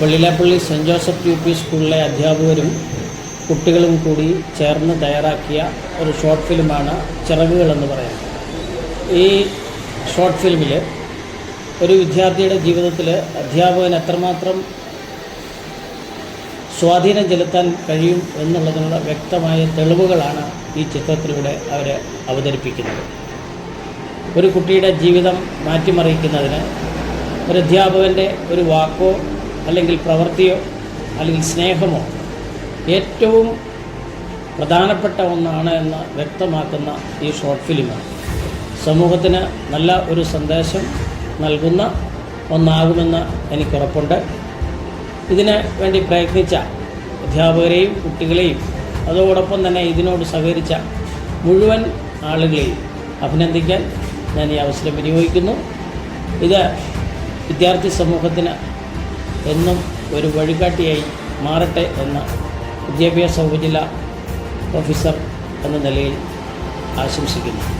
Vellilappally Saint Joseph U P സ്കൂളിലെ അധ്യാപകരും കുട്ടികളും കൂടി ചേർന്ന് തയ്യാറാക്കിയ ഒരു ഷോർട്ട് ഫിലിമാണ് ചിറകുകൾ എന്ന് പറയുന്നത്. ഈ ഷോർട്ട് ഫിലിമിൽ ഒരു വിദ്യാർത്ഥിയുടെ ജീവിതത്തിൽ അധ്യാപകൻ എത്രമാത്രം സ്വാധീനം ചെലുത്താൻ കഴിയും എന്നുള്ളതിനുള്ള വ്യക്തമായ തെളിവുകളാണ് ഈ ചിത്രത്തിലൂടെ അവർ അവതരിപ്പിക്കുന്നത്. ഒരു കുട്ടിയുടെ ജീവിതം മാറ്റിമറിക്കുന്നതിന് ഒരു അധ്യാപകന്റെ ഒരു വാക്കോ അല്ലെങ്കിൽ പ്രവൃത്തിയോ അല്ലെങ്കിൽ സ്നേഹമോ ഏറ്റവും പ്രധാനപ്പെട്ട ഒന്നാണ് എന്ന് വ്യക്തമാക്കുന്ന ഈ ഷോർട്ട് ഫിലിമാണ് സമൂഹത്തിന് നല്ല ഒരു സന്ദേശം നൽകുന്ന ഒന്നാകുമെന്ന് എനിക്കുറപ്പുണ്ട്. ഇതിന് വേണ്ടി പ്രയത്നിച്ച അധ്യാപകരെയും കുട്ടികളെയും അതോടൊപ്പം തന്നെ ഇതിനോട് സഹകരിച്ച മുഴുവൻ ആളുകളെയും അഭിനന്ദിക്കാൻ ഞാൻ ഈ അവസരം വിനിയോഗിക്കുന്നു. ഇത് വിദ്യാർത്ഥി സമൂഹത്തിന് എന്നും ഒരു വഴികാട്ടിയായി മാറട്ടെ എന്ന് വിദ്യാഭ്യാസ ഉപജില്ല ഓഫീസർ എന്ന നിലയിൽ ആശംസിക്കുന്നു.